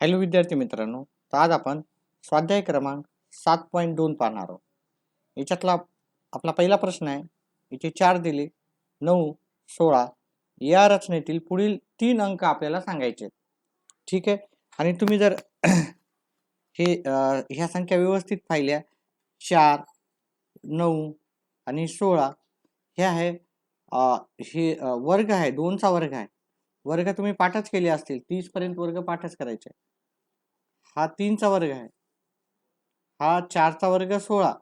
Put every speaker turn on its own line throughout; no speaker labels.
Hello विद्यार्थी मित्रांनो तर आज आपण स्वाध्याय क्रमांक सात पॉईंट दोन पाहणार आहोत. याच्यातला आपला पहिला प्रश्न आहे इथे चार दिले नऊ सोळा या रचनेतील पुढील तीन अंक आपल्याला सांगायचे ठीक आहे? आणि तुम्ही जर हे ह्या संख्या व्यवस्थित पाहिल्या चार नऊ आणि सोळा हे आहे हे वर्ग आहे दोनचा वर्ग आहे. वर्ग तुम्ही पाठच केले असतील तीसपर्यंत वर्ग पाठच करायचे हा तीनचा वर्ग आहे. हा चारचा वर्ग सोळा.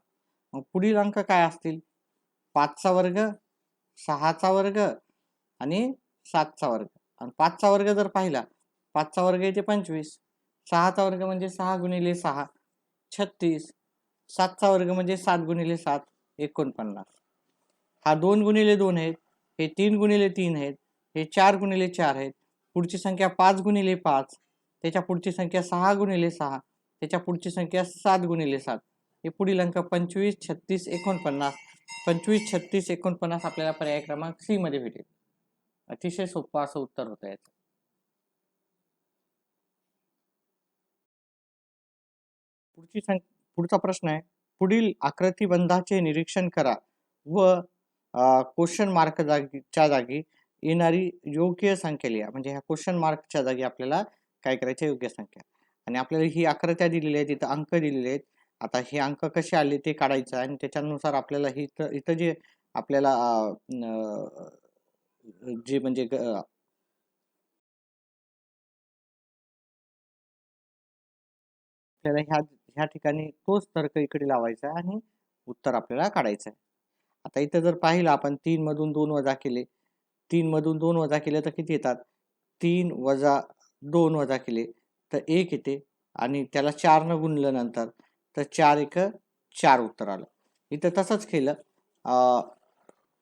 मग पुढील अंक काय असतील? पाचचा वर्ग सहाचा वर्ग आणि सातचा वर्ग. आणि पाचचा वर्ग जर पाहिला पाचचा वर्ग येते पंचवीस. सहाचा वर्ग म्हणजे सहा गुणिले सहा. छत्तीस. सातचा वर्ग म्हणजे सात गुणिले सात एकोणपन्नास. हा दोन गुणिले दोन आहेत हे तीन गुणिले तीन आहेत हे चार गुणिले चार आहेत. पुढची संख्या पाच गुणिले पाच. त्याच्या पुढची संख्या सहा गुणिले सहा त्याच्या पुढची संख्या सात गुणिले सात. हे पुढील अंक पंचवीस छत्तीस एकोणपन्नास. पंचवीस छत्तीस एकोणपन्नास आपल्याला पर्याय क्रमांक सी मध्ये भेटेल. अतिशय सोपं असं उत्तर होतं याचं. पुढची संख पुढचा प्रश्न आहे. पुढील आकृतिबंधाचे निरीक्षण करा व क्वेश्चन मार्क जागीच्या जागी येणारी योग्य संख्या लिहा. म्हणजे ह्या क्वेश्चन मार्कच्या जागी आपल्याला काय करायचं योग्य संख्या. आणि आपल्याला ही आकृत्या दिलेल्या आहेत इथं अंक दिलेले आहेत. आता हे अंक कसे आले ते काढायचं आहे. आणि त्याच्यानुसार आपल्याला ही इथं इथं जे आपल्याला जे म्हणजे आपल्याला ह्या ह्या ठिकाणी तोच तर्क इकडे लावायचा आहे आणि उत्तर आपल्याला काढायचं आहे. आता इथं जर पाहिलं आपण तीन मधून दोन वजा केले. तीन मधून दोन वजा केले तर किती येतात? तीन वजा दोन वजा केले. तर एक येते आणि त्याला चारनं गुणलं नंतर तर चार एक चार उत्तर आलं. इथं तसंच केलं.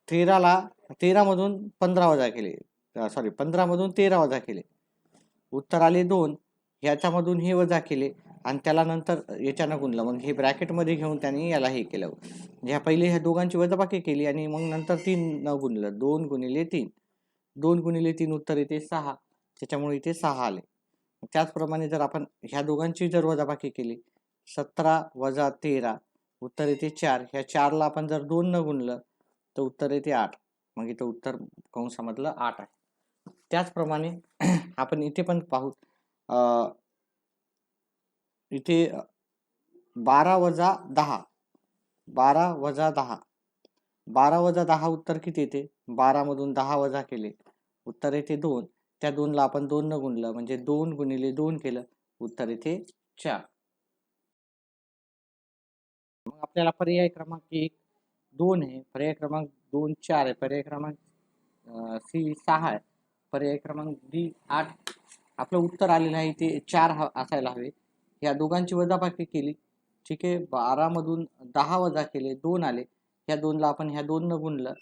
तेराला तेरामधून पंधरा वजा केले. सॉरी पंधरामधून तेरा वजा केले. उत्तर आले दोन. ह्याच्यामधून हे वजा केले आणि त्याला नंतर याच्यानं गुणलं. मग हे ब्रॅकेटमध्ये घेऊन त्यांनी याला हे केलं. ह्या पहिले ह्या दोघांची वजाबाकी केली आणि मग नंतर तीन न गुणलं. दोन गुणिले तीन. दोन गुणिले तीन उत्तर येते सहा. त्याच्यामुळे इथे सहा आले. त्याचप्रमाणे जर आपण ह्या दोघांची जर वजाबाकी केली सतरा वजा तेरा उत्तर येते चार. ह्या चारला आपण जर दोन न गुणलं तर उत्तर येते आठ. मग इथं उत्तर कंसामधलं आठ आहे. त्याचप्रमाणे आपण इथे पण पाहू इथे बारा वजा दहा. बारा वजा दहा. बारा वजा दहा उत्तर किती येते? बारामधून दहा वजा केले. उत्तर येते दोन. त्या दोनला आपण दोन न गुणलं म्हणजे दोन गुणिले दोन केलं. उत्तर येथे चार. मग आपल्याला पर्याय क्रमांक एक दोन आहे. पर्याय क्रमांक दोन चार आहे. पर्याय क्रमांक सी सहा आहे. पर्याय क्रमांक डी आठ. आपलं उत्तर आलेलं आहे ते चार हा असायला हवे. या दोघांची वजाबाकी केली. ठीक आहे? बारामधून दहा वजा केले दोन आले. ह्या दोनला आपण ह्या दोन न गुणलं.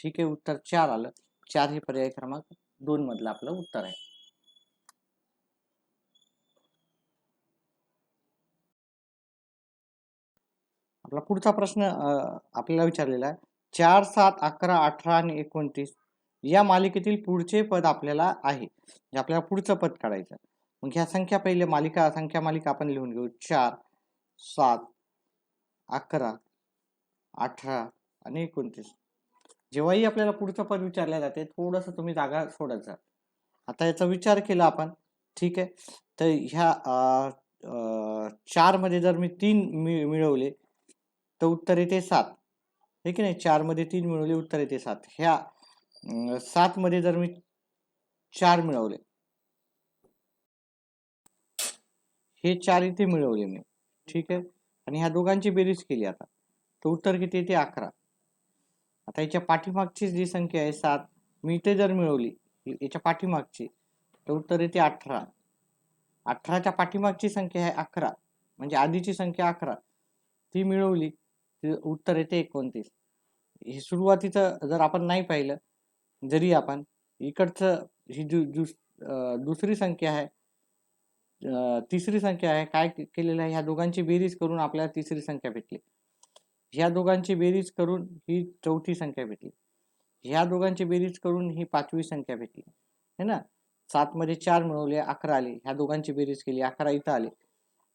ठीक आहे? उत्तर चार आलं. चार हे पर्याय क्रमांक दोन मधलं आपलं उत्तर आहे. आपला पुढचा प्रश्न आपल्याला विचारलेला आहे. चार सात अकरा अठरा आणि एकोणतीस या मालिकेतील पुढचे पद आपल्याला आहे. म्हणजे आपल्याला पुढचं पद काढायचं मग ह्या संख्या पहिले मालिका संख्या मालिका आपण लिहून घेऊ. चार सात अकरा अठरा आणि एकोणतीस. जेव्हाही आपल्याला पुढचं पद विचारलं जाते थोडंसं तुम्ही जागा सोडत जा. आता याचा विचार केला आपण ठीक आहे? तर ह्या चारमध्ये जर मी तीन मि मिळवले तर उत्तर येते सात. हे की नाही? चारमध्ये तीन मिळवले उत्तर येते सात. ह्या सातमध्ये जर मी चार मिळवले हे चार इथे मिळवले मी ठीक आहे? आणि ह्या दोघांची बेरीज केली आता. तर उत्तर किती येते? अकरा. आता याच्या पाठीमागची जी संख्या आहे सात मी इथे जर मिळवली याच्या पाठीमागची तर उत्तर येते अठरा. अठराच्या पाठीमागची संख्या आहे अकरा. म्हणजे आधीची संख्या अकरा. ती मिळवली ती उत्तर येते एकोणतीस. हे सुरुवातीचं जर आपण नाही पाहिलं जरी आपण इकडचं ही दु, दुस दुसरी संख्या आहे तिसरी संख्या आहे काय केलेलं आहे ह्या दोघांची बेरीज करून आपल्याला तिसरी संख्या भेटली. ह्या दोघांची बेरीज करून ही चौथी संख्या भेटली. ह्या दोघांची बेरीज करून ही पाचवी संख्या भेटली. है ना? सात मध्ये चार मिळवले अकरा आले. ह्या दोघांची बेरीज केली अकरा इथं आले.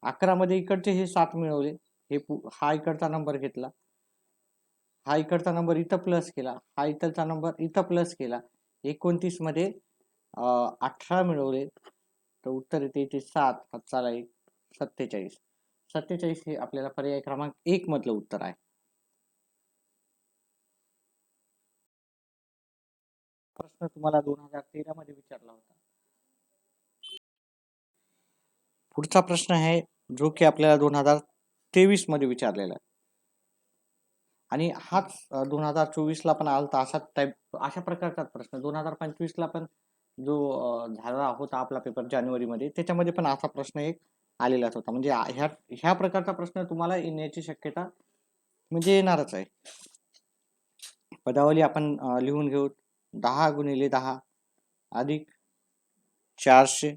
अकरा मध्ये इकडचे हे सात मिळवले. हे पु- हा इकडचा नंबर घेतला. हा इकडचा नंबर इथं प्लस केला. हा इकडचा नंबर इथं प्लस केला. एकोणतीसमध्ये अठरा मिळवले. तर उत्तर येते इथे सात. हातचाला एक. सत्तेचाळीस. सत्तेचाळीस हे आपल्याला पर्याय क्रमांक एक मधलं उत्तर आहे. प्रश्न तुम्हाला दोन हजार तेरा मध्ये विचारला होता. पुढचा प्रश्न आहे जो की आपल्याला दोन हजार तेवीसमध्ये विचारलेला आहे. आणि हाच दोन हजार चोवीस ला पण आलता असा टाईप अशा प्रकारचा प्रश्न. दोन हजार पंचवीस ला पण जो झाला होता आपला पेपर जानेवारीमध्ये त्याच्यामध्ये पण असा प्रश्न एक आलेलाच होता. म्हणजे ह्या ह्या प्रकारचा प्रश्न तुम्हाला येण्याची शक्यता म्हणजे येणारच आहे. पदावली आपण लिहून घेऊ. दहा गुणिले दहा अधिक चारशे.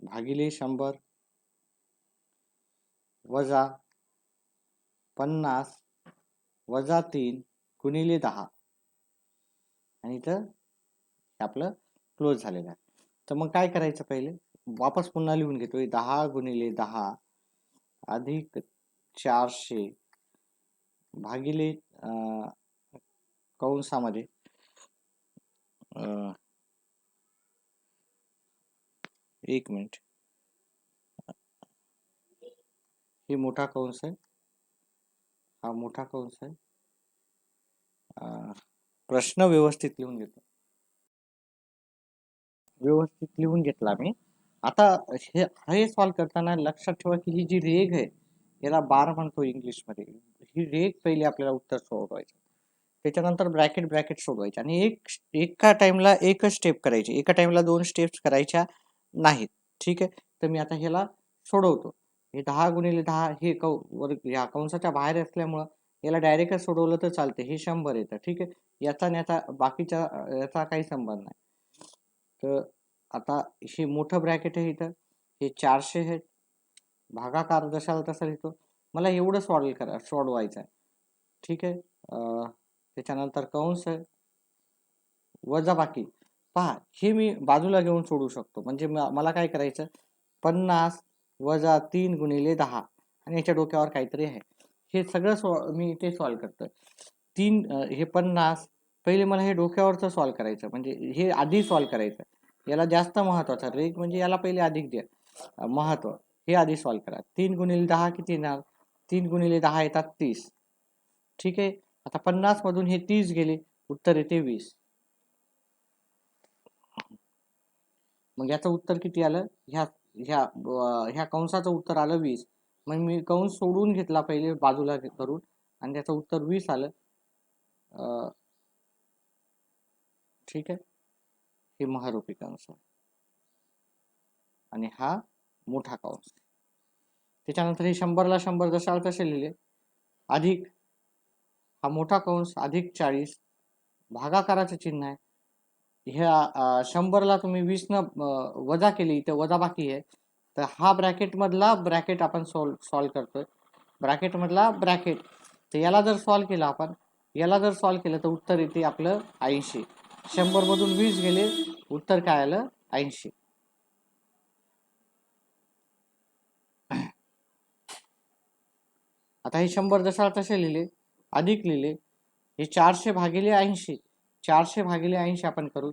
भागिले शंभर. वजा पन्नास वजा तीन गुणिले दहा. आणि इथं हे आपलं क्लोज झालेलं आहे. तर मग काय करायचं पहिले? वापस पुन्हा लिहून घेतोय. दहा गुणिले दहा अधिक चारशे. भागिले कंसामध्ये एक मिनिट. हे मोठा कंस आहे? हा मोठा कंस आहे? प्रश्न व्यवस्थित लिहून घेतो. व्यवस्थित लिहून घेतला मी. आता हे हे सॉल्व करताना लक्षात ठेवा की ही जी रेग आहे याला बार म्हणतो इंग्लिशमध्ये ही रेख पहिले आपल्याला उत्तर सोडवायचं. त्याच्यानंतर ब्रॅकेट ब्रॅकेट सोडवायचे. आणि एक एका टाइमला एकच स्टेप करायची. एका टाइमला दोन स्टेप्स करायच्या नाहीत. ठीक आहे? तर मी आता ह्याला सोडवतो. हे दहा गुणिले दहा हे कौ वर ह्या कंसाच्या बाहेर असल्यामुळं याला डायरेक्टच सोडवलं तर चालते हे शंभर येतं. ठीक आहे? याचा याचा बाकीच्या याचा काही संबंध नाही. तर आता हे मोठं ब्रॅकेट आहे इथं. हे चारशे आहेत. भागाकार जशाला तसा लिहितो. मला एवढं सॉल्व करा सोडवायचं आहे. ठीक आहे? त्याच्यानंतर कंस आहे. वजा बाकी. पहा हे मी बाजूला घेऊन सोडू शकतो. म्हणजे मला काय करायचं? पन्नास वजा तीन गुणिले दहा. आणि याच्या डोक्यावर काहीतरी आहे. हे सगळं सॉ मी इथे सॉल्व करतोय. तीन हे पन्नास पहिले मला हे डोक्यावरचं सॉल्व करायचं. म्हणजे हे आधी सॉल्व करायचं. याला जास्त महत्वाचं. रेक म्हणजे याला पहिले अधिक द्या. महत्त्व महत्त्व. हे आधी सॉल्व करा. तीन गुणिले दहा किती येणार? तीन गुणिले दहा येतात तीस. ठीक आहे? आता पन्नास मधून हे तीस गेले. उत्तर येते वीस. मग याचं उत्तर किती आलं? ह्या ह्या ह्या कंसाचं उत्तर आलं वीस. मग मी कंस सोडून घेतला पहिले बाजूला करून आणि त्याचं उत्तर वीस आलं. ठीक आहे? हे महारूपी कंस. आणि हा मोठा कंस. त्याच्यानंतर हे शंभरला शंभर जशाला तसे लिहिले. अधिक हा मोठा कंस अधिक चाळीस भागाकाराचं चिन्ह आहे. ह्या शंभरला तुम्ही वीस न वजा केली इथे वजा बाकी आहे. तर हा ब्रॅकेट मधला ब्रॅकेट आपण सॉल्व सॉल्व करतोय. ब्रॅकेट मधला ब्रॅकेट. तर याला जर सॉल्व केला आपण याला जर सॉल्व केलं तर उत्तर येते आपलं ऐंशी. शंभर मधून वीस गेले उत्तर काय आलं? ऐंशी. आता हे शंभर जसाल तसे लिहिले अधिक लिहिले. हे चारशे भागिले ऐंशी चारशे भागिले ऐंशी आपण करू.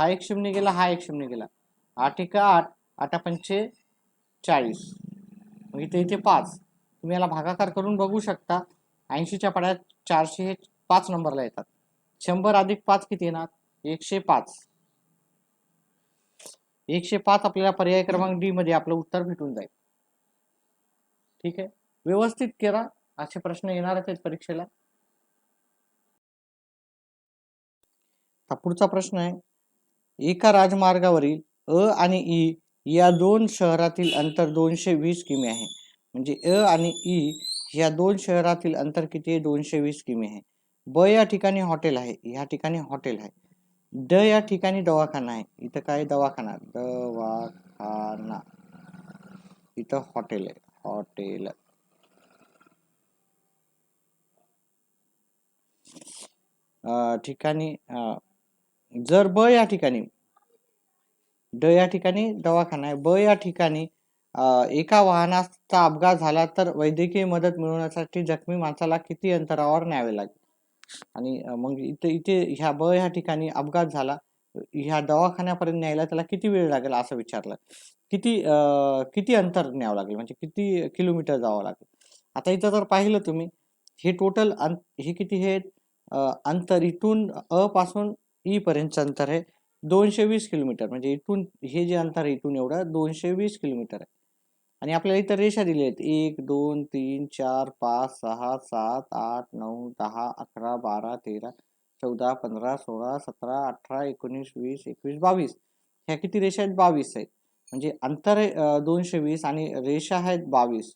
हा एक शून्य गेला हा एक शून्य गेला. आठ एका आठ आठ पंचे चाळीस. मग इथे इथे पाच. तुम्ही याला भागाकार करून बघू शकता. ऐंशीच्या पाड्यात चारशे हे पाच नंबरला येतात. शंभर अधिक पाच किती येणार? एकशे पाच. एकशे पाच आपल्याला पर्याय क्रमांक डी मध्ये आपलं उत्तर भेटून जाईल. ठीक आहे? व्यवस्थित करा असे प्रश्न येणारच आहेत परीक्षेला. पुढचा प्रश्न आहे. एका राजमार्गावरील अ आणि ई या दोन शहरातील अंतर दोनशे वीस किमी आहे. म्हणजे अ आणि ई या दोन शहरातील अंतर किती आहे? दोनशे वीस किमी आहे. ब या ठिकाणी हॉटेल आहे. या ठिकाणी हॉटेल आहे. ड या ठिकाणी दवाखाना आहे. इथं काय? दवाखाना. दवाखाना. इथं हॉटेल आहे. हॉटेल. ठिकाणी जर ब या ठिकाणी ड या ठिकाणी दवाखाना आहे. ब या ठिकाणी एका वाहनाचा अपघात झाला तर वैद्यकीय मदत मिळवण्यासाठी जखमी माणसाला किती अंतरावर न्यावे लागेल? आणि मग इथे इथे ह्या ब ह्या ठिकाणी अपघात झाला ह्या दवाखान्यापर्यंत न्यायला त्याला किती वेळ लागेल असं विचारलं? किती अ, किती अंतर न्यावं लागेल? म्हणजे किती किलोमीटर जावं लागेल? आता इथं जर पाहिलं तुम्ही हे टोटल अं हे किती? हे अंतर इथून अ पासून ई पर्यंतचं अंतर आहे दोनशे वीस किलोमीटर. म्हणजे इथून हे जे अंतर आहे इथून एवढं दोनशे वीस किलोमीटर आहे. आणि आपल्याला इथं रेषा दिल्या आहेत. एक दोन तीन चार पाच सहा सात आठ नऊ दहा अकरा बारा तेरा चौदा पंधरा सोळा सतरा अठरा एकोणीस वीस एकवीस बावीस. ह्या किती रेषा आहेत? बावीस आहेत. म्हणजे अंतर आहे दोनशे वीस आणि रेषा आहेत बावीस.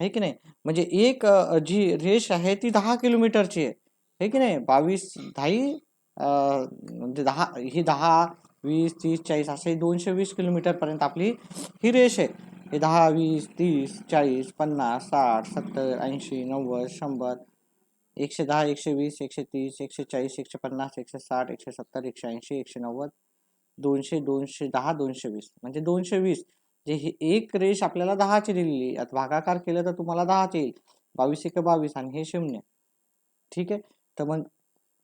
आहे की नाही? म्हणजे एक अ, जी रेष आहे ती दहा किलोमीटरची आहे. है की नाही? बावीस दहाही म्हणजे दहा ही दहा वीस तीस चाळीस असे दोनशे वीस किलोमीटरपर्यंत आपली ही रेष आहे. हे दहा वीस तीस चाळीस पन्नास साठ सत्तर ऐंशी नव्वद शंभर एकशे दहा एकशे वीस एकशे तीस एकशे चाळीस एकशे पन्नास एकशे साठ एकशे सत्तर एकशे ऐंशी एकशे नव्वद दोनशे दोनशे दहा दोनशे वीस. म्हणजे दोनशे वीस. जे हे एक रेष आपल्याला दहाची दिलेली आता भागाकार केलं तर तुम्हाला दहाचे येईल. बावीस एक बावीस आणि हे शून्य. ठीक आहे? तर मग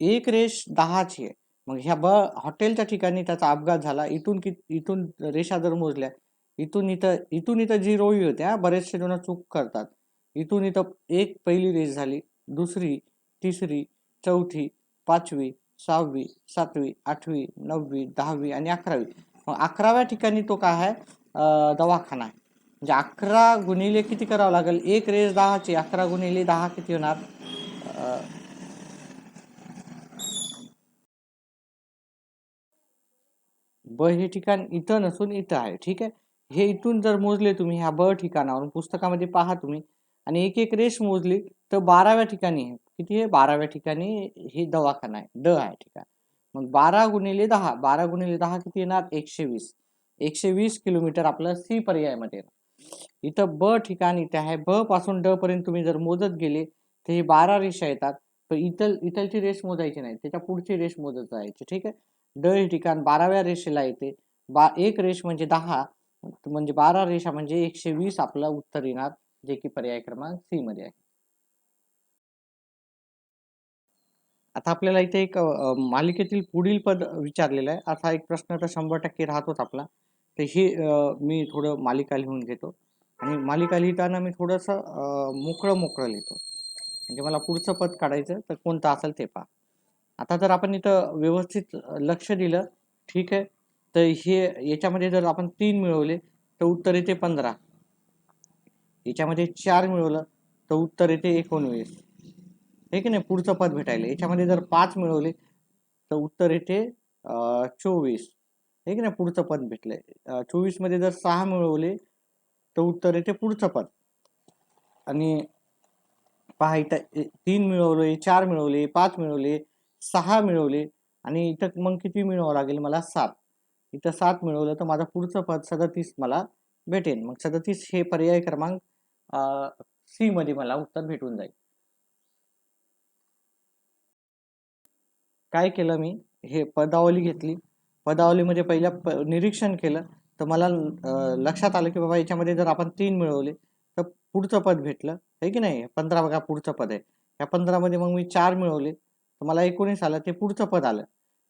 एक रेष दहाची आहे. मग ह्या ब हॉटेलच्या ठिकाणी त्याचा अपघात झाला. इथून कि इथून रेषा जर मोजल्या इथून इथं इथून इथं जी रोळी होते हा बरेचसे जण चूक करतात. इथून इथं एक पहिली रेष झाली. दुसरी तिसरी चौथी पाचवी सहावी सातवी आठवी नववी दहावी आणि अकरावी. मग अकराव्या ठिकाणी तो काय आहे? दवाखाना. आहे म्हणजे अकरा गुणिले किती करावं लागेल? एक रेस दहाची अकरा गुणिले दहा किती होणार? ब हे ठिकाण इथं नसून इथं आहे ठीक आहे? हे इथून जर मोजले तुम्ही ह्या ब ठिकाणावरून पुस्तकामध्ये पहा तुम्ही आणि एक एक रेष मोजली तर बाराव्या ठिकाणी किती आहे? बाराव्या ठिकाणी हे दवाखाना आहे ड आहे ठिकाण. मग बारा गुणिले दहा बारा गुणिले दहा किती येणार? एकशे वीस. एकशे वीस किलोमीटर आपलं सी पर्यायामध्ये इथं ब ठिकाण इथे आहे ब पासून ड पर्यंत तुम्ही जर मोजत गेले तर हे बारा रेषा येतात. तर इथल इथलची रेष मोजायची नाही त्याच्या पुढची रेष मोजत जायची ठीक आहे? ड हे ठिकाण बाराव्या रेषेला येते. बा एक रेष म्हणजे दहा म्हणजे बारा रेषा म्हणजे एकशे वीस आपलं उत्तर येणार जे की पर्याय क्रमांक सी मध्ये आहे. आता आपल्याला इथे एक मालिकेतील पुढील पद विचारलेलं आहे. असा एक प्रश्न तर शंभर टक्के राहतोच आपला. तर हे मी थोडं मालिका लिहून घेतो. आणि मालिका लिहिताना मी थोडंसं मोकळं मोकळं लिहितो. म्हणजे मला पुढचं पद काढायचं तर कोणतं असेल ते पहा. आता जर आपण इथं व्यवस्थित लक्ष दिलं ठीक आहे? तर हे याच्यामध्ये जर आपण तीन मिळवले तर उत्तर येते पंधरा. याच्यामध्ये चार मिळवलं तर उत्तर येते एकोणवीस. हे की नाही? पुढचं पद भेटायला. याच्यामध्ये जर पाच मिळवले तर उत्तर येते चोवीस. हे की नाही पुढचं पद भेटलंय? चोवीसमध्ये जर सहा मिळवले तर उत्तर येते पुढचं पद. आणि पहा इथं तीन मिळवले चार मिळवले पाच मिळवले सहा मिळवले आणि इथं मग किती मिळवावं लागेल? मला सात. इथं सात मिळवलं तर माझं पुढचं पद सदतीस मला भेटेल मग सदतीस हे पर्याय क्रमांक सी मध्ये मला उत्तर भेटून जाईल. काय केलं मी? हे पदावली घेतली. पदावलीमध्ये पहिल्या प निरीक्षण केलं तर मला लक्षात आलं की बाबा याच्यामध्ये जर आपण तीन मिळवले तर पुढचं पद भेटलं. आहे की नाही? पंधरा बघा पुढचं पद आहे. या पंधरामध्ये मग मी चार मिळवले तर मला एकोणीस आलं ते पुढचं पद आलं.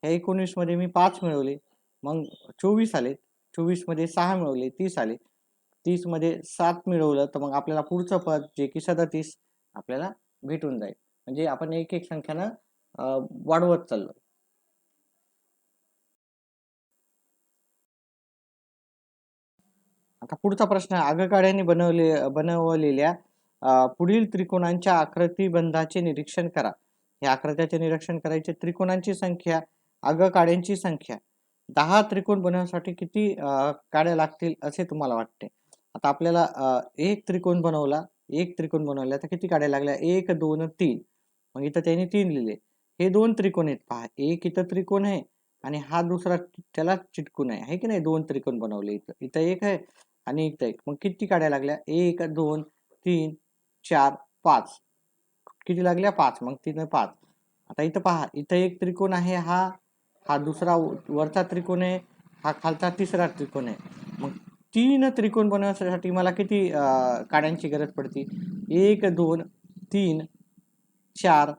ह्या एकोणीसमध्ये मी पाच मिळवले मग चोवीस आले. चोवीसमध्ये सहा मिळवले तीस आले. तीसमध्ये सात मिळवलं तर मग आपल्याला पुढचं पद जे की सदतीस आपल्याला भेटून जाईल. म्हणजे आपण एक एक संख्यानं वाढवत चाललो. आता पुढचा प्रश्न आहे. आगगाड्याने बनवले बनवलेल्या पुढील त्रिकोणांच्या आकृतिबंधाचे निरीक्षण करा. या आकृत्याचे निरीक्षण करायचे त्रिकोणांची संख्या आगकाड्यांची संख्या. दहा त्रिकोण बनवण्यासाठी किती काड्या लागतील असे तुम्हाला वाटते? आता आपल्याला एक त्रिकोण बनवला एक त्रिकोण बनवला तर किती काड्या लागल्या? एक दोन तीन. मग इथं त्यांनी तीन लिहिले. हे दोन त्रिकोण आहेत. पहा एक इथं त्रिकोण आहे आणि हा दुसरा त्याला चिटकून आहे. है की नाही? दोन त्रिकोण बनवले इथं. इथं एक आहे. आणि इथं एक मग किती काड्या लागल्या? एक दोन तीन चार पाच. किती लागल्या? पाच. मग तीन पाच. आता इथं पहा इथं एक त्रिकोण आहे हा हा दुसरा व- वरचा त्रिकोण आहे हा खालचा तिसरा त्रिकोण आहे. मग तीन त्रिकोण बनवण्यासाठी मला किती काड्यांची गरज पडते? एक दोन तीन चार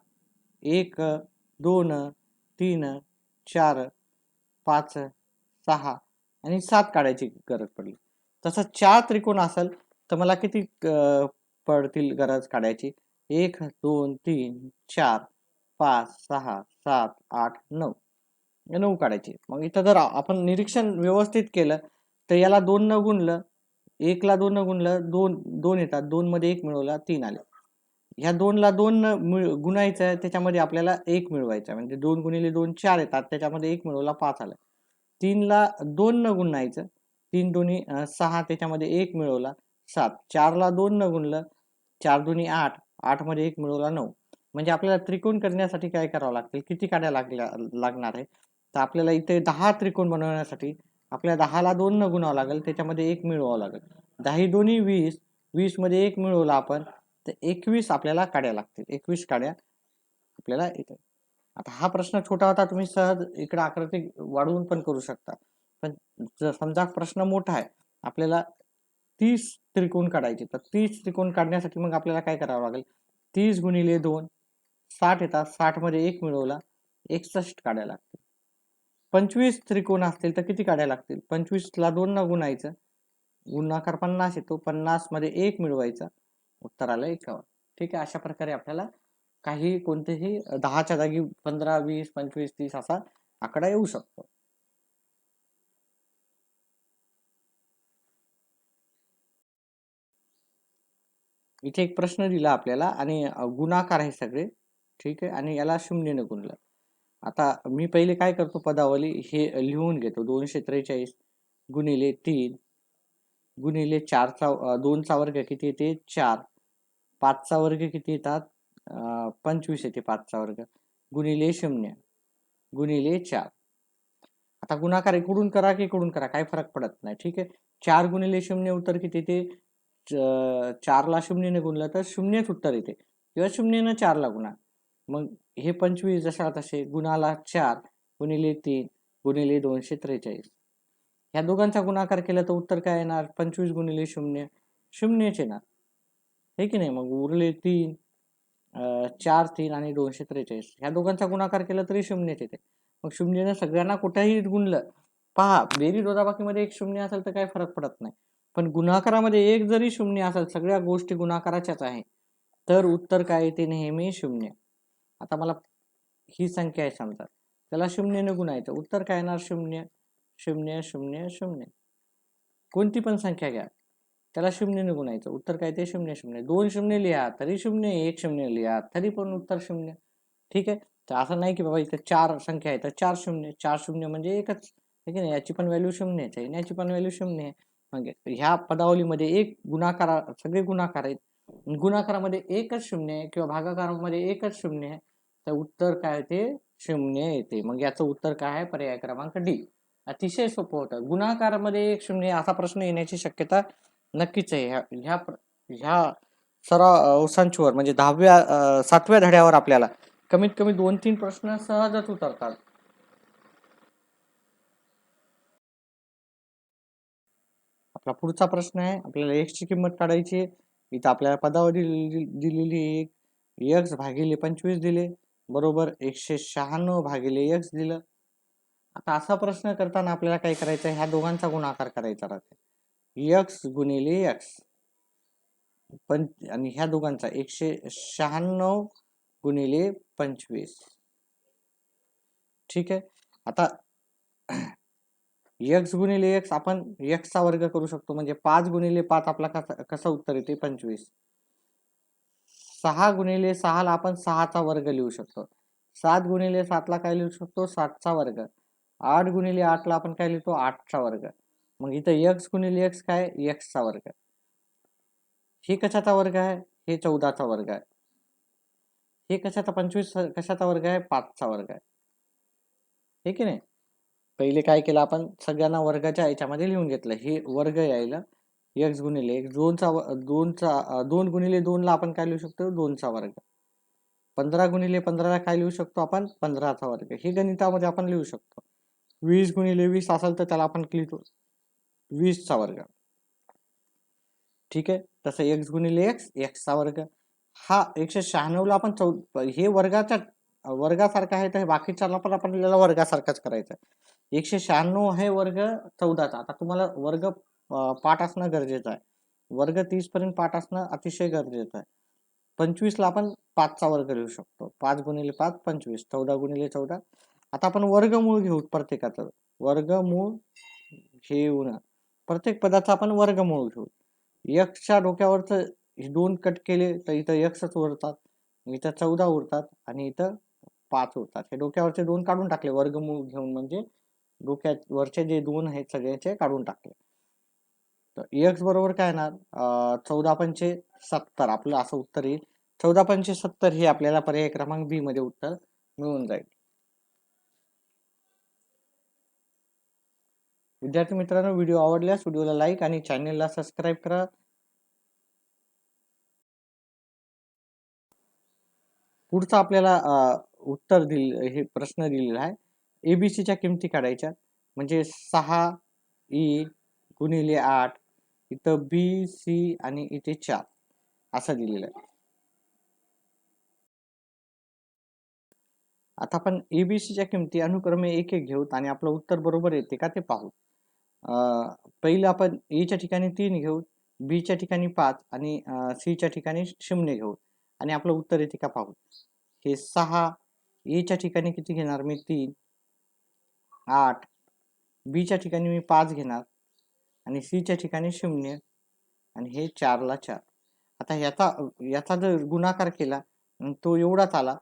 एक दोन तीन चार पाच सहा आणि सात काढायची गरज पडली. तसं चार त्रिकोण असेल तर मला किती पडतील गरज काढायची? एक दोन तीन चार पाच सहा सात आठ नऊ. हे नऊ काढायची. मग इथं जर आपण निरीक्षण व्यवस्थित केलं तर याला दोन न गुणलं एकला दोन न गुणलं दोन दोन येतात. दोन मध्ये एक मिळवला तीन आले. ह्या दोनला दोन न मिळ गुणायचं आहे त्याच्यामध्ये आपल्याला एक मिळवायचं आहे. म्हणजे दोन गुणिले दोन चार येतात त्याच्यामध्ये एक मिळवला पाच आलं. तीनला दोन न गुणायचं तीन दोन्ही सहा त्याच्यामध्ये एक मिळवला सात. चारला दोन न गुणलं चार दोन्ही आठ. आठमध्ये एक मिळवला नऊ. म्हणजे आपल्याला त्रिकोण करण्यासाठी काय करावं लागतील किती काड्या लागल्या लागणार आहे? तर आपल्याला इथे दहा त्रिकोण बनवण्यासाठी आपल्या दहाला दोन न गुणावं लागेल त्याच्यामध्ये एक मिळवावं लागेल. दहा दोन्ही वीस वीसमध्ये एक मिळवला आपण तर एकवीस आपल्याला काड्या लागतील. एकवीस काड्या आपल्याला इथे आता हा प्रश्न छोटा होता तुम्ही सहज इकडे आकृती वाढवून पण करू शकता. पण जर समजा प्रश्न मोठा आहे आपल्याला तीस त्रिकोण काढायचे तर तीस त्रिकोण काढण्यासाठी मग आपल्याला काय करावं लागेल? तीस गुणिले दोन साठ येतात. साठमध्ये एक मिळवला एकसष्ट काढायला लागतील. पंचवीस त्रिकोण असतील तर किती काढायला लागतील? पंचवीसला दोन न गुणायचं. गुणाकार पन्नास येतो. पन्नासमध्ये एक मिळवायचा. उत्तर आलं एकावन्न ठीक आहे? अशा प्रकारे आपल्याला काही कोणतेही दहाच्या जागी पंधरा वीस पंचवीस तीस असा आकडा येऊ शकतो. इथे एक प्रश्न दिला आपल्याला आणि गुणाकार आहे सगळे. ठीक आहे? आणि याला शून्यने गुणलं. आता मी पहिले काय करतो पदावली? हे लिहून घेतो. दोनशे त्रेचाळीस गुणिले तीन गुणिले चारचा दोनचा वर्ग किती येते? चार. पाचचा वर्ग किती येतात? पंचवीस येते पाचचा वर्ग. गुणिले शून्य गुणिले चार. आता गुणाकार इकडून करा की इकडून करा? काही फरक पडत नाही. ठीक आहे? चार गुणिले शून्य उत्तर किती येते? चारला शून्यने गुणलं तर शून्यच उत्तर येते. किंवा शून्यनं चारला गुणा. मग हे पंचवीस जशा तसे गुणाला चार गुणिले तीन गुणिले दोनशे त्रेचाळीस. ह्या दोघांचा गुणाकार केला तर उत्तर काय येणार? पंचवीस गुणिले शून्य शून्यच येणार. हे की नाही? मग उरले तीन चार तीन आणि दोनशे त्रेचाळीस. ह्या दोघांचा गुणाकार केला तरी शून्यच येते. मग शून्यनं सगळ्यांना कुठेही गुणलं पहा बेरीज वजाबाकीमध्ये एक शून्य असेल तर काही फरक पडत नाही. पण गुणाकारामध्ये एक जरी शून्य असेल सगळ्या गोष्टी गुणाकाराच्याच आहे. तर उत्तर काय येते नेहमी शून्य. आता मला ही संख्या आहे समजा. त्याला शून्यने गुणायचं. उत्तर काय येणार? शून्य. शून्य शून्य शून्य. कोणती पण संख्या घ्या. त्याला शून्यने गुणायचं. उत्तर काय ते? शून्य शून्य. दोन शून्य लिहा तरी शून्य. एक शून्य लिहा तरी पण उत्तर शून्य. ठीक आहे? तर असं नाही की बाबा इथं चार संख्या आहे तर चार शून्य. चार शून्य म्हणजे एकच. आहे की नाही याची पण व्हॅल्यू शून्यच आहे. याची पण व्हॅल्यू शून्य आहे. ह्या पदावलीमध्ये एक गुणाकार सगळे गुणाकार आहेत. गुणाकारामध्ये एकच शून्य आहे किंवा भागाकारामध्ये एकच शून्य आहे तर उत्तर काय ते शून्य येते. मग याचं उत्तर काय आहे? पर्याय क्रमांक डी. अतिशय सोपं होतं. गुणाकारामध्ये एक शून्य असा प्रश्न येण्याची शक्यता नक्कीच आहे. ह्या ह्या ह्या सराव अंशांवर म्हणजे दहाव्या सातव्या धड्यावर आपल्याला कमीत कमी दोन तीन प्रश्न सहजच उतरतात. आपला पुढचा प्रश्न आहे. आपल्याला एक्सची किंमत काढायची आहे. इथं आपल्याला पदावली दिलेली दिलेली एक एक्स भागिले पंचवीस दिले. बरोबर एकशे शहाण्णव भागिले एक्स दिलं. आता असा प्रश्न करताना आपल्याला काय करायचं आहे? ह्या दोघांचा गुणाकार करायचा राहते. एक्स गुणिले एक्स पण आणि ह्या दोघांचा एकशे शहाण्णव गुणिले पंचवीस. ठीक आहे? आता एक्स गुणिले एक्स आपण एक्सचा वर्ग करू शकतो. म्हणजे पाच गुणिले पाच आपला कसा कसं उत्तर येते पंचवीस. सहा गुणिले सहाला आपण सहाचा वर्ग लिहू शकतो. सात गुणिले सातला काय लिहू शकतो? सातचा वर्ग. आठ गुणिले आठला आपण काय लिहितो? आठचा वर्ग. मग इथं एक्स गुणिले एक्स काय? एक्सचा वर्ग. हे कशाचा वर्ग आहे? हे चौदाचा वर्ग आहे. हे कशाचा? पंचवीस कशाचा वर्ग आहे? पाचचा वर्ग आहे. ठीक आहे नाही? पहिले काय केलं आपण सगळ्यांना वर्गाच्या याच्यामध्ये लिहून घेतलं. हे वर्ग यायला एक्स गुणिले एक्स दोनचा दोनचा दोन गुणिले दोनला आपण काय लिहू शकतो? दोनचा वर्ग. पंधरा गुणिले पंधराला काय लिहू शकतो आपण? पंधराचा वर्ग. हे गणितामध्ये आपण लिहू शकतो. वीस गुणिले वीस असेल तर त्याला आपण लिहितो. वीसचा वर्ग. ठीक आहे? तसं एक्स गुणिले एक्स एक्सचा वर्ग. हा एकशे शहाण्णवला आपण चौ हे वर्गाच्या वर्गासारखं आहे तर हे बाकीच्याला पण आपण आपल्याला वर्गासारखाच करायचं आहे एकशे शहाण्णव हे वर्ग चौदाचा आता तुम्हाला वर्ग पाठ असणं गरजेचं आहे. वर्ग तीस पर्यंत पाठ असणं अतिशय गरजेचं आहे. पंचवीसला आपण पाचचा वर्ग लिहू शकतो. पाच गुणिले पाच पंचवीस. चौदा गुणिले चौदा. आता आपण वर्गमूळ घेऊ प्रत्येकाचं. वर्गमूळ घेऊन प्रत्येक पदाचा आपण वर्गमूळ घेऊ. यक्षच्या डोक्यावरचं हे दोन कट केले तर इथं यक्षच उरतात इथं चौदा उरतात आणि इथं पाच उरतात. हे डोक्यावरचे दोन काढून टाकले. वर्गमूळ घेऊन म्हणजे डोक्यात वरचे जे दोन आहेत सगळ्याचे काढून टाकले. तर एक्स बरोबर काय येणार? चौदा पंचे सत्तर. आपलं असं उत्तर येईल. चौदा पंचे सत्तर हे आपल्याला पर्याय क्रमांक बी मध्ये उत्तर मिळून जाईल. विद्यार्थी मित्रांनो व्हिडिओ आवडल्यास व्हिडिओला लाईक आणि चॅनेलला सबस्क्राईब करा. पुढचा आपल्याला उत्तर दिल हे प्रश्न दिलेला आहे. एबीसीच्या किमती काढायच्या म्हणजे सहा ई गुणिले आठ इथं बी सी आणि इथे चार. असं दिलेलं आहे. आता आपण एबीसीच्या किमती अनुक्रमे एक एक घेऊत आणि आपलं उत्तर बरोबर येते का ते पाहू. अं, पहिलं आपण एच्या ठिकाणी तीन घेऊ बीच्या ठिकाणी पाच आणि सीच्या ठिकाणी शून्य घेऊ आणि आपलं उत्तर येते का पाहू. हे सहा एच्या ठिकाणी किती घेणार? मी तीन. आठ. बीच्या ठिकाणी मी पाच घेणार आणि सीच्या ठिकाणी शून्य आणि हे चारला चार. आता याचा याचा जर गुणाकार केला तो एवढाच आला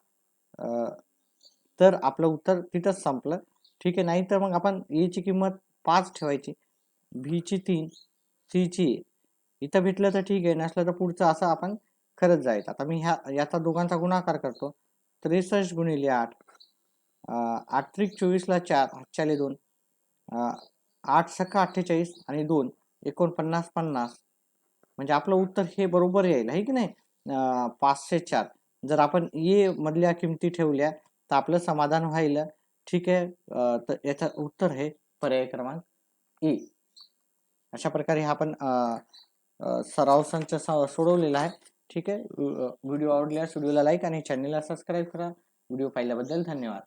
तर आपलं उत्तर तिथंच संपलं. ठीक आहे नाही तर मग आपण एची किंमत पाच ठेवायची. बीची तीन सीची इथं भेटलं तर ठीक आहे नसलं तर पुढचं असं आपण करत जायचं. आता मी ह्या याचा दोघांचा गुणाकार करतो. त्रेसष्ट गुणिले आठ. आठ त्रिक चोवीसला चार हातच्याले दोन. आठ सखा अठ्ठेचाळीस आणि दोन एकोणपन्नास पन्नास. म्हणजे आपलं उत्तर हे बरोबर येईल आहे की नाही? पाचशे चार. जर आपण ए मधल्या किमती ठेवल्या तर आपलं समाधान व्हायला. ठीक आहे तर याचं उत्तर हे पर्याय क्रमांक ए. अशा प्रकारे हा आपण सराव संच स- सोडवलेला आहे. ठीक आहे व्हिडिओ आवडल्यास व्हिडिओला लाईक आणि चॅनलला सबस्क्राईब करा. व्हिडिओ पाहिल्याबद्दल धन्यवाद.